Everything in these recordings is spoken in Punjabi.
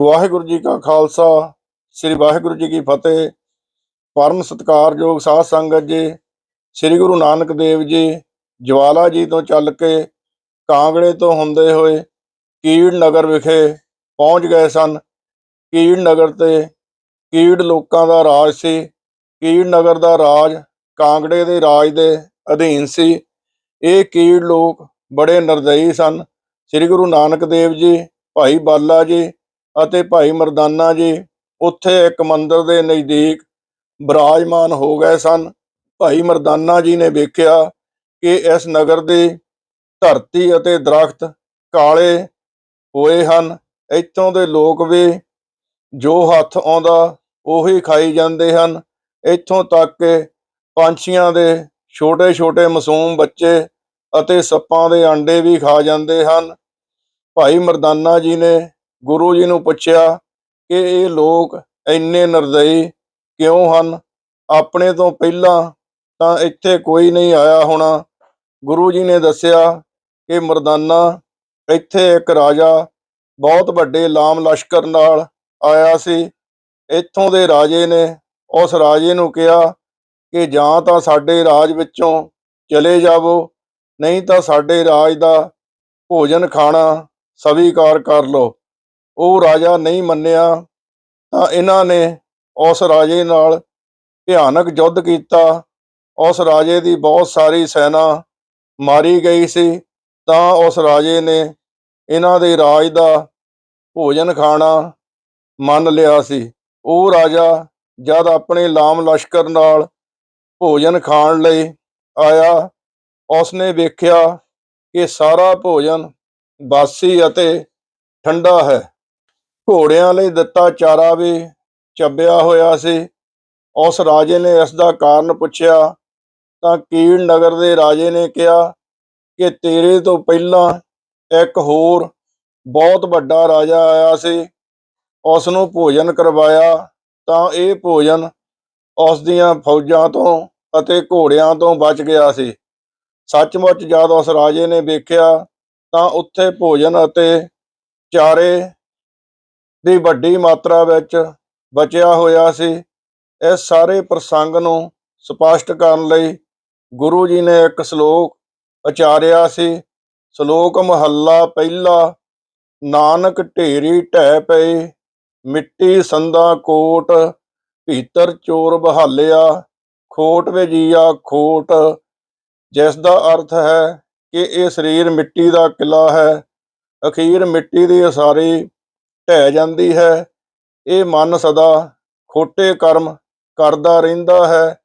ਵਾਹਿਗੁਰੂ ਜੀ ਕਾ ਖਾਲਸਾ, ਸ੍ਰੀ ਵਾਹਿਗੁਰੂ ਜੀ ਕੀ ਫਤਿਹ। ਪਰਮ ਸਤਿਕਾਰਯੋਗ ਸਾਧ ਸੰਗਤ ਜੀ, ਸ੍ਰੀ ਗੁਰੂ ਨਾਨਕ ਦੇਵ ਜੀ, ਜਵਾਲਾ ਜੀ ਤੋਂ ਚੱਲ ਕੇ ਕਾਂਗੜੇ ਤੋਂ ਹੁੰਦੇ ਹੋਏ ਕੀੜ ਨਗਰ ਵਿਖੇ ਪਹੁੰਚ ਗਏ ਸਨ। ਕੀੜ ਨਗਰ ਤੇ ਕੀੜ ਲੋਕਾਂ ਦਾ ਰਾਜ ਸੀ। ਕੀੜ ਨਗਰ ਦਾ ਰਾਜ ਕਾਂਗੜੇ ਦੇ ਰਾਜ ਦੇ ਅਧੀਨ ਸੀ। ਇਹ ਕੀੜ ਲੋਕ ਬੜੇ ਨਿਰਦਈ ਸਨ। ਸ੍ਰੀ ਗੁਰੂ ਨਾਨਕ ਦੇਵ ਜੀ, ਭਾਈ ਬਾਲਾ ਜੀ ਅਤੇ ਭਾਈ ਮਰਦਾਨਾ ਜੀ, ਉੱਥੇ ਇੱਕ ਮੰਦਰ ਦੇ ਨਜ਼ਦੀਕ ਬਿਰਾਜਮਾਨ ਹੋ ਗਏ ਸਨ। ਭਾਈ ਮਰਦਾਨਾ ਜੀ ਨੇ ਵੇਖਿਆ ਕਿ ਇਸ ਨਗਰ ਦੀ ਧਰਤੀ ਅਤੇ ਦਰਖਤ ਕਾਲੇ ਹੋਏ ਹਨ। ਇੱਥੋਂ ਦੇ ਲੋਕ ਵੀ ਜੋ ਹੱਥ ਆਉਂਦਾ, ਉਹੀ ਖਾਈ ਜਾਂਦੇ ਹਨ। ਇੱਥੋਂ ਤੱਕ ਕਿ ਪੰਛੀਆਂ ਦੇ ਛੋਟੇ-ਛੋਟੇ ਮਾਸੂਮ ਬੱਚੇ ਅਤੇ ਸੱਪਾਂ ਦੇ ਆਂਡੇ ਵੀ ਖਾ ਜਾਂਦੇ ਹਨ। ਭਾਈ ਮਰਦਾਨਾ ਜੀ ਨੇ ਗੁਰੂ ਜੀ ਨੂੰ ਪੁੱਛਿਆ ਕਿ ਇਹ ਲੋਕ ਇੰਨੇ ਨਿਰਦਈ ਕਿਉਂ ਹਨ? ਆਪਣੇ ਤੋਂ ਪਹਿਲਾਂ ਤਾਂ ਇੱਥੇ ਕੋਈ ਨਹੀਂ ਆਇਆ ਹੋਣਾ। ਗੁਰੂ ਜੀ ਨੇ ਦੱਸਿਆ ਕਿ ਮਰਦਾਨਾ, ਇੱਥੇ ਇੱਕ ਰਾਜਾ ਬਹੁਤ ਵੱਡੇ ਲਾਮ ਲਸ਼ਕਰ ਨਾਲ ਆਇਆ ਸੀ। ਇੱਥੋਂ ਦੇ ਰਾਜੇ ਨੇ ਉਸ ਰਾਜੇ ਨੂੰ ਕਿਹਾ ਕਿ ਜਾਂ ਤਾਂ ਸਾਡੇ ਰਾਜ ਵਿੱਚੋਂ ਚਲੇ ਜਾਵੋ, ਨਹੀਂ ਤਾਂ ਸਾਡੇ ਰਾਜ ਦਾ ਭੋਜਨ ਖਾਣਾ ਸਵੀਕਾਰ ਕਰ ਲਓ। ਉਹ ਰਾਜਾ ਨਹੀਂ ਮੰਨਿਆ, ਤਾਂ ਇਹਨਾਂ ਨੇ ਉਸ ਰਾਜੇ ਨਾਲ ਭਿਆਨਕ ਯੁੱਧ ਕੀਤਾ। ਉਸ ਰਾਜੇ ਦੀ ਬਹੁਤ ਸਾਰੀ ਸੈਨਾ ਮਾਰੀ ਗਈ ਸੀ, ਤਾਂ ਉਸ ਰਾਜੇ ਨੇ ਇਹਨਾਂ ਦੇ ਰਾਜ ਦਾ ਭੋਜਨ ਖਾਣਾ ਮੰਨ ਲਿਆ ਸੀ। ਉਹ ਰਾਜਾ ਜਦ ਆਪਣੇ ਲਾਮ ਲਸ਼ਕਰ ਨਾਲ ਭੋਜਨ ਖਾਣ ਲਈ ਆਇਆ, ਉਸਨੇ ਵੇਖਿਆ ਕਿ ਸਾਰਾ ਭੋਜਨ ਬਾਸੀ ਅਤੇ ਠੰਡਾ ਹੈ। ਘੋੜਿਆਂ ਲਈ ਦਿੱਤਾ ਚਾਰਾ ਵੀ ਚੱਬਿਆ ਹੋਇਆ ਸੀ। ਉਸ ਰਾਜੇ ਨੇ ਇਸ ਦਾ ਕਾਰਨ ਪੁੱਛਿਆ, ਤਾਂ ਕੀੜ ਨਗਰ ਦੇ ਰਾਜੇ ਨੇ ਕਿਹਾ ਕਿ ਤੇਰੇ ਤੋਂ ਪਹਿਲਾਂ ਇੱਕ ਹੋਰ ਬਹੁਤ ਵੱਡਾ ਰਾਜਾ ਆਇਆ ਸੀ। ਉਸ ਨੂੰ ਭੋਜਨ ਕਰਵਾਇਆ, ਤਾਂ ਇਹ ਭੋਜਨ ਉਸ ਦੀਆਂ ਫੌਜਾਂ ਤੋਂ ਅਤੇ ਘੋੜਿਆਂ ਤੋਂ ਬਚ ਗਿਆ ਸੀ। ਸੱਚਮੁੱਚ ਜਦ ਉਸ ਰਾਜੇ ਨੇ ਵੇਖਿਆ, ਤਾਂ ਉੱਥੇ ਭੋਜਨ ਅਤੇ ਚਾਰੇ ਦੀ ਵੱਡੀ ਮਾਤਰਾ ਵਿੱਚ ਬਚਿਆ ਹੋਇਆ ਸੀ। ਇਸ ਸਾਰੇ ਪ੍ਰਸੰਗ ਨੂੰ ਸਪਸ਼ਟ ਕਰਨ ਲਈ ਗੁਰੂ ਜੀ ਨੇ ਇੱਕ ਸ਼ਲੋਕ ਉਚਾਰਿਆ ਸੀ। ਸ਼ਲੋਕ ਮਹੱਲਾ ਪਹਿਲਾ, ਨਾਨਕ ਢੇਰੀ ਢਹਿ ਪਏ ਮਿੱਟੀ ਸੰਦਾ ਕੋਟ, ਭੀਤਰ ਚੋਰ ਬਹਾਲਿਆ, ਖੋਟ ਵਜੀਆ ਖੋਟ। ਜਿਸ ਦਾ ਅਰਥ ਹੈ ਕਿ ਇਹ ਸਰੀਰ ਮਿੱਟੀ ਦਾ ਕਿਲਾ ਹੈ। ਅਖੀਰ ਮਿੱਟੀ ਦੀ ਅਸਾਰੀ ਢਹਿ ਜਾਂਦੀ ਹੈ। ਇਹ ਮਨ ਸਦਾ ਖੋਟੇ ਕਰਮ ਕਰਦਾ ਰਹਿੰਦਾ ਹੈ।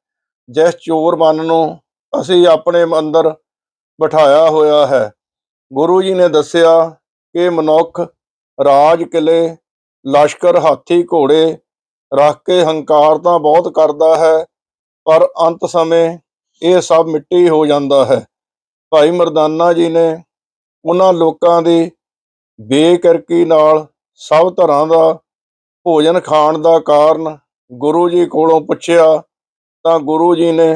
ਜਿਸ ਚੋਰ ਮਨ ਨੂੰ ਅਸੀਂ ਆਪਣੇ ਅੰਦਰ ਬਿਠਾਇਆ ਹੋਇਆ ਹੈ। ਗੁਰੂ ਜੀ ਨੇ ਦੱਸਿਆ ਕਿ ਮਨੁੱਖ ਰਾਜ ਕਿਲੇ, ਲਸ਼ਕਰ, ਹਾਥੀ, ਘੋੜੇ ਰੱਖ ਕੇ ਹੰਕਾਰ ਤਾਂ ਬਹੁਤ ਕਰਦਾ ਹੈ, ਪਰ ਅੰਤ ਸਮੇਂ ਇਹ ਸਭ ਮਿੱਟੀ ਹੋ ਜਾਂਦਾ ਹੈ। ਭਾਈ ਮਰਦਾਨਾ ਜੀ ਨੇ ਉਹਨਾਂ ਲੋਕਾਂ ਦੀ ਬੇਕਰਕੀ ਨਾਲ ਸਭ ਤਰ੍ਹਾਂ ਦਾ, ਭੋਜਨ ਖਾਣ ਦਾ ਕਾਰਨ ਗੁਰੂ ਜੀ ਕੋਲੋਂ ਪੁੱਛਿਆ, ਤਾਂ ਗੁਰੂ ਜੀ ਨੇ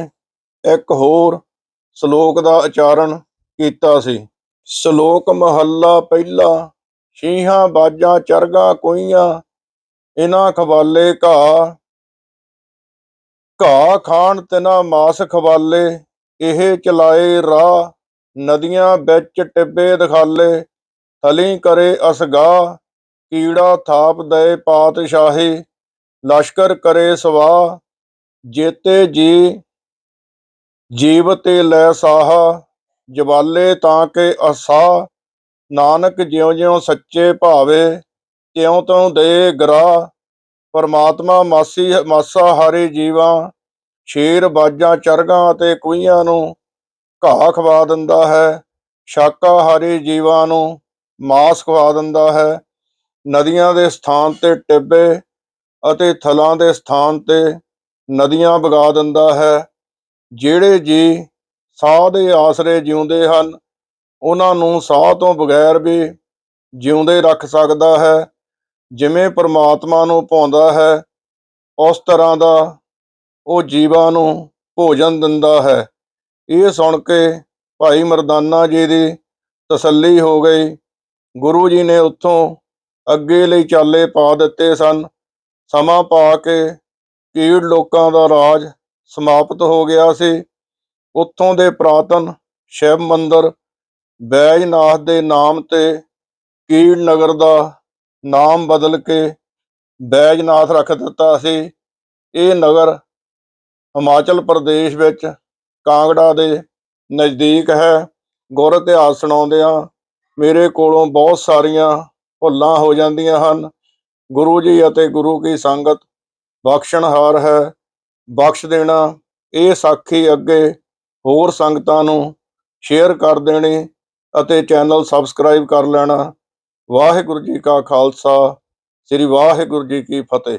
ਇੱਕ ਹੋਰ ਸ਼ਲੋਕ ਦਾ ਉਚਾਰਨ ਕੀਤਾ ਸੀ। ਸ਼ਲੋਕ ਮਹੱਲਾ ਪਹਿਲਾ, ਛੀਹਾਂ ਬਾਜਾਂ ਚਰਗਾ ਕੋਈਆਂ ਇਨਾ ਖਵਾਲੇ ਘਾ ਘਾ ਖਾਣ ਤਿਨਾ ਮਾਸ ਖਵਾਲੇ, ਇਹ ਚਲਾਏ ਰਾਹ, ਨਦੀਆਂ ਵਿੱਚ ਟਿੱਬੇ ਦਿਖਾਲੇ, ਥਲੀ ਕਰੇ ਅਸਗਾ ਕੀੜਾ ਥਾਪ ਦਏ ਪਾਤਸ਼ਾਹੀ, ਲਸ਼ਕਰ ਕਰੇ ਸਵਾ ਜੇਤੇ ਜੀ ਜੀਵ ਤੇ ਲੈ ਸਾਹਾ, ਜਵਾਲੇ ਤਾਂ ਕਿ ਅਸਾ ਨਾਨਕ ਜਿਉਂ ਜਿਉਂ ਸੱਚੇ ਭਾਵੇ, ਤਿਉਂ ਤਿਉ ਦੇ ਗਰਾ ਪਰਮਾਤਮਾ ਮਾਸੀ ਮਾਸਾ ਹਾਰੇ ਜੀਵਾਂ, ਸ਼ੇਰ ਬਾਜਾਂ ਚਰਗਾਂ ਅਤੇ ਕੁਈਆਂ ਨੂੰ ਘਾਹ ਖਵਾ ਦਿੰਦਾ ਹੈ ਸ਼ਾਕਾਹਾਰੀ ਜੀਵਾਂ ਨੂੰ ਮਾਸ ਖਵਾ ਦਿੰਦਾ ਹੈ। ਨਦੀਆਂ ਦੇ ਸਥਾਨ ਤੇ ਟਿੱਬੇ ਅਤੇ ਥਲਾਂ ਦੇ ਸਥਾਨ ਤੇ ਨਦੀਆਂ ਵਗਾ ਦਿੰਦਾ ਹੈ। ਜਿਹੜੇ ਜੀ ਸਾਹ ਦੇ ਆਸਰੇ ਜਿਉਂਦੇ ਹਨ, ਉਹਨਾਂ ਨੂੰ ਸਾਹ ਤੋਂ ਬਗੈਰ ਵੀ ਜਿਉਂਦੇ ਰੱਖ ਸਕਦਾ ਹੈ। ਜਿਵੇਂ ਪਰਮਾਤਮਾ ਨੂੰ ਪਾਉਂਦਾ ਹੈ, ਉਸ ਤਰ੍ਹਾਂ ਦਾ ਉਹ ਜੀਵਾਂ ਨੂੰ ਭੋਜਨ ਦਿੰਦਾ ਹੈ। ਇਹ ਸੁਣ ਕੇ ਭਾਈ ਮਰਦਾਨਾ ਜੀ ਦੀ ਤਸੱਲੀ ਹੋ ਗਈ। ਗੁਰੂ ਜੀ ਨੇ ਉੱਥੋਂ ਅੱਗੇ ਲਈ ਚਾਲੇ ਪਾ ਦਿੱਤੇ ਸਨ। ਸਮਾਂ ਪਾ ਕੇ ਕੀੜ ਲੋਕਾਂ ਦਾ ਰਾਜ ਸਮਾਪਤ ਹੋ ਗਿਆ ਸੀ। ਉੱਥੋਂ ਦੇ ਪ੍ਰਾਤਨ ਸ਼ਿਵ ਮੰਦਰ ਬੈਜਨਾਥ ਦੇ ਨਾਮ ਤੇ ਕੀੜ ਨਗਰ ਦਾ ਨਾਮ ਬਦਲ ਕੇ ਬੈਜਨਾਥ ਰੱਖ ਦਿੱਤਾ ਸੀ। ਇਹ ਨਗਰ ਹਿਮਾਚਲ ਪ੍ਰਦੇਸ਼ ਵਿੱਚ ਕਾਂਗੜਾ ਦੇ ਨਜ਼ਦੀਕ ਹੈ। ਗੁਰ ਇਤਿਹਾਸ ਸੁਣਾਉਂਦਿਆਂ ਮੇਰੇ ਕੋਲੋਂ ਬਹੁਤ ਸਾਰੀਆਂ ਭੁੱਲਾਂ ਹੋ ਜਾਂਦੀਆਂ ਹਨ। ਗੁਰੂ ਜੀ ਅਤੇ ਗੁਰੂ ਕੀ ਸੰਗਤ ਬਖਸ਼ਣਹਾਰ ਹੈ, ਬਖਸ਼ ਦੇਣਾ, ਇਹ ਸਾਖੀ ਅੱਗੇ ਹੋਰ ਸੰਗਤਾਂ ਨੂੰ ਸ਼ੇਅਰ ਕਰ ਦੇਣੀ ਅਤੇ ਚੈਨਲ ਸਬਸਕ੍ਰਾਈਬ ਕਰ ਲੈਣਾ। ਵਾਹਿਗੁਰੂ ਜੀ ਕਾ ਖਾਲਸਾ, ਸ੍ਰੀ ਵਾਹਿਗੁਰੂ ਜੀ ਕੀ ਫਤਿਹ।